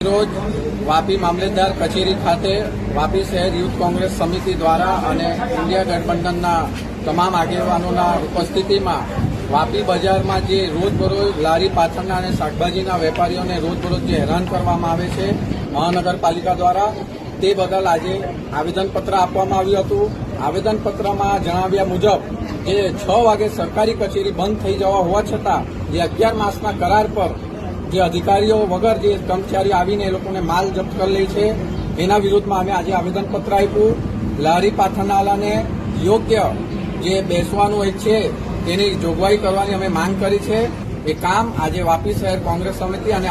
રોજ વાપી મામલેદાર કચેરી ખાતે વાપી શહેર યુથ કોંગ્રેસ સમિતિ દ્વારા અને ઇન્ડિયા ગઠબંધનના તમામ આગેવાનોના ઉપસ્થિતિમાં વાપી બજારમાં જે રોજબરોજ લારી પાછળના અને શાકભાજીના વેપારીઓને રોજબરોજ જે હેરાન કરવામાં આવે છે, મહાનગરપાલિકા દ્વારા તે બદલ આજે આવેદનપત્ર આપવામાં આવ્યું હતું. આવેદનપત્રમાં જણાવ્યા મુજબ, જે છ વાગે સરકારી કચેરી બંધ થઈ જવા હોવા છતાં, જે અગિયાર માસના કરાર પર જે અધિકારીઓ વગર જે કર્મચારી આવીને એ લોકોને માલ જપ્ત કરી લે છે, એના વિરોધમાં અમે આજે આવેદનપત્ર આપ્યું. લારી પાથરનાલાને યોગ્ય જે બેસવાનું એક છે, તેની જોગવાઈ કરવાની અમે માંગ કરી છે. એ કામ આજે વાપી શહેર કોંગ્રેસ સમિતિ અને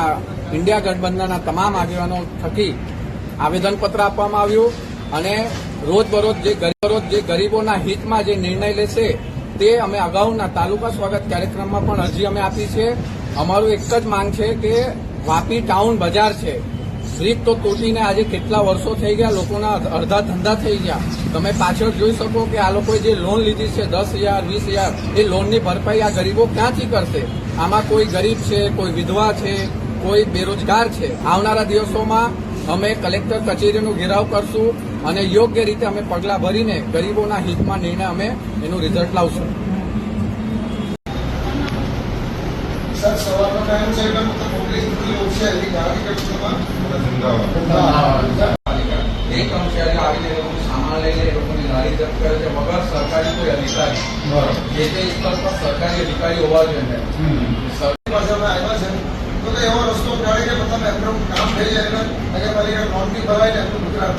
ઇન્ડિયા ગઠબંધનના તમામ આગેવાનો થકી આવેદનપત્ર આપવામાં આવ્યું. અને રોજબરોજ જે ગરીબરોજ જે ગરીબોના હિતમાં જે નિર્ણય લેશે તે અમે અગાઉના તાલુકા સ્વાગત કાર્યક્રમમાં પણ અરજી અમે આપી છે. અમારું એક જ માંગ છે કે વાપી ટાઉન બજાર છે. બ્રિજ તો તૂટીને આજે કેટલા વર્ષો થઈ ગયા, લોકોના અડધા ધંધા થઈ ગયા. તમે પાછળ જોઈ શકો કે આ લોકોએ જે લોન લીધી છે, દસ હજાર, વીસ હજાર, એ લોનની ભરપાઈ આ ગરીબો ક્યાંથી કરશે? આમાં કોઈ ગરીબ છે, કોઈ વિધવા છે, કોઈ બેરોજગાર છે. આવનારા દિવસોમાં અમે કલેક્ટર કચેરીનો ઘેરાવ કરશું અને યોગ્ય રીતે અમે પગલાં ભરીને ગરીબોના હિતમાં નિર્ણય અમે એનું રિઝલ્ટ લાવશું. કોઈ અધિકારી. જે તે સ્તર પર સરકારી અધિકારી હોવા જોઈએ. તો એવો રસ્તો કાઢે કે મતલબ એમનું કામ થઈ જાય એટલે નગરપાલિકા બી ભરાય ને એમનું ગુજરાત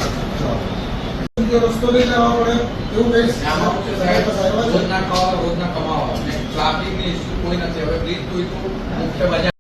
રસ્તો નહીં લેવા પડે એવું કઈ સાહેબ રોજના કમાવા ટ્રાફિકની ઇસ્યુ કોઈ નથી. હવે બ્રિજ તૂટ્યું મુખ્ય બજાર